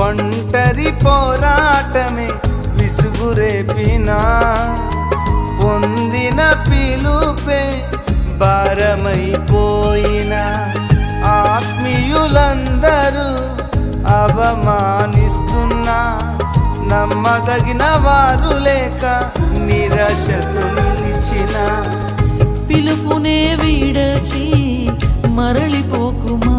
ఒంటరి పోరాటమే విసుగురేపినా పొందిన పిలుపే భారమైపోయిన ఆత్మీయులందరూ అవమానిస్తున్నా. నమ్మదగిన వారు లేక నిరాశతో నిలిచిన. పిలుపునే వీడచి మరళిపోకుమా